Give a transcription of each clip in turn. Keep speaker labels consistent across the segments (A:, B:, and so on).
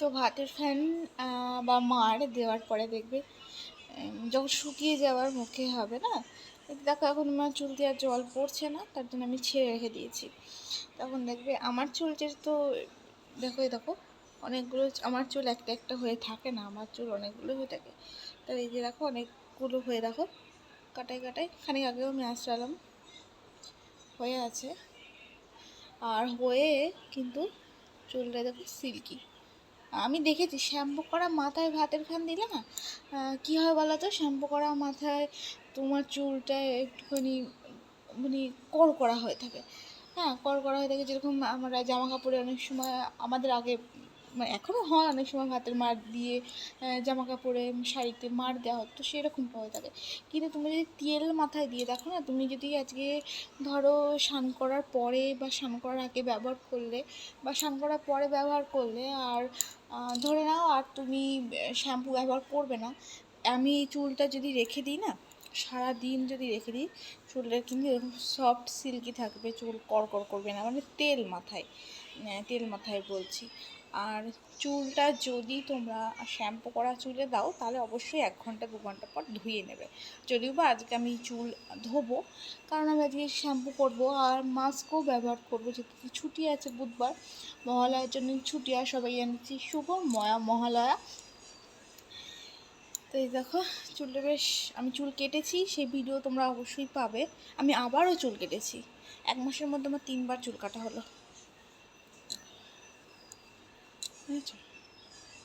A: তো ভাতের ফ্যান বা মার দেওয়ার পরে দেখবে যখন শুকিয়ে যাওয়ার মুখে হবে না, দেখো এখন আমার চুল দিয়ে আর জল পড়ছে না, তার জন্য আমি ছেড়ে রেখে দিয়েছি। তখন দেখবে আমার চুলটির তো, দেখো দেখো, অনেকগুলো, আমার চুল একটা একটা হয়ে থাকে না, আমার চুল অনেকগুলো হয়ে থাকে। তো এই যে দেখো, অনেকগুলো হয়ে দেখো কাটাই কাটাই খানিক আগেও আমি আসলাম হয়ে আছে। আর হয়ে কিন্তু চুলটা দেখো সিল্কি। আমি দেখেছি শ্যাম্পু করা মাথায় ভাতের ফ্যান দিলে না কী হয় বলো তো? শ্যাম্পু করা মাথায় তোমার চুলটা একটুখানি মানে কড়কড়া হয়ে থাকে। হ্যাঁ কড়কড়া হয়ে থাকে যেরকম আমরা জামা কাপড়ে অনেক সময় আমাদের আগে মানে এখনও হয় অনেক সময় ভাতের মার দিয়ে জামা কাপড়ে শাড়িতে মার দেওয়া হতো সেরকম হয়ে থাকে। কিন্তু তুমি যদি তেল মাথায় দিয়ে দেখো না, তুমি যদি আজকে ধরো স্নান করার পরে বা স্নান করার আগে ব্যবহার করলে বা স্নান করার পরে ব্যবহার করলে আর ধরে নাও আর তুমি শ্যাম্পু ব্যবহার করবে না। আমি চুলটা যদি রেখে দিই না সারা দিন যদি রেখে দিই চুলটা কিন্তু এরকম সফট সিল্কি থাকবে, চুল কড়কড় করবে না মানে তেল মাথায় তেল মাথায় বলছি। আর চুলটা যদি তোমরা শ্যাম্পু করা চুলে দাও, তাহলে অবশ্যই এক ঘণ্টা, দু ঘণ্টা পর ধুয়ে নেবে। যদিও বা আজকে আমি চুল ধোবো, কারণ আমি আজকে শ্যাম্পু করব আর মাস্কও ব্যবহার করব, যেহেতু ছুটি আছে বুধবার, মহালয়ার জন্য ছুটি, আর সবাই জানিয়েছি শুভ ময়া, মহালয়া তো এই দেখো, চুলটা বেশ, আমি চুল কেটেছি, সেই ভিডিও তোমরা অবশ্যই পাবে। আমি আবারও চুল কেটেছি। এক মাসের মধ্যে আমার তিনবার চুল কাটা হলো।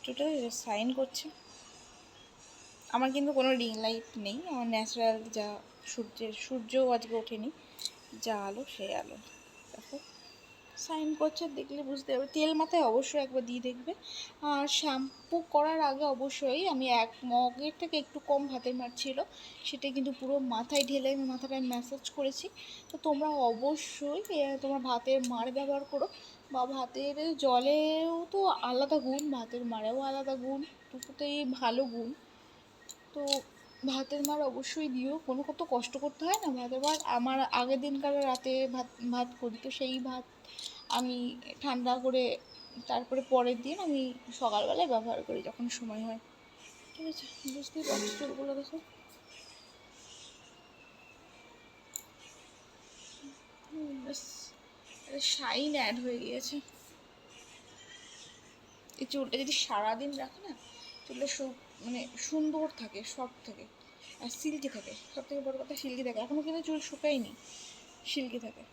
A: চুলটা সাইন করছে। আমার কিন্তু কোনো রিং লাইট নেই। আমার ন্যাচারাল যা সূর্যের, সূর্যও আজকে ওঠেনি। যা আলো, সেই আলো। দেখো। সাইন করছে, দেখলে বুঝতে পারবে। তেল মাথায় অবশ্যই একবার দিয়ে দেখবে। আর শ্যাম্পু করার আগে অবশ্যই আমি এক মগের থেকে একটু কম ভাতের মার ছিল, সেটা কিন্তু পুরো মাথায় ঢেলে আমি মাথাটা ম্যাসাজ করেছি। তো তোমরা অবশ্যই তোমার ভাতের মার ব্যবহার করো। বা ভাতের জলেও তো আলাদা গুণ, ভাতের মারেও আলাদা গুণ, দুটোতেই ভালো গুণ। তো ভাতের মার অবশ্যই দিও। কোনো কত কষ্ট করতে হয় না ভাতের মার। আমার আগের দিনকার রাতে ভাত ভাত করি। তো সেই ভাত আমি ঠান্ডা করে তারপরে পরের দিন আমি সকালবেলায় ব্যবহার করি যখন সময় হয়। ঠিক আছে? বুঝতেই পারছি চুলগুলো দেখো। শাইন অ্যাড হয়ে গিয়েছে। এই চুলটা যদি সারাদিন রাখো না চুলটা মানে সুন্দর থাকে সফট থাকে, আর সিল্কি থাকে। সব থেকে বড় কথা সিল্কি থাকে। এখনও কিন্তু চুল শুকায়নি সিল্কি থাকে।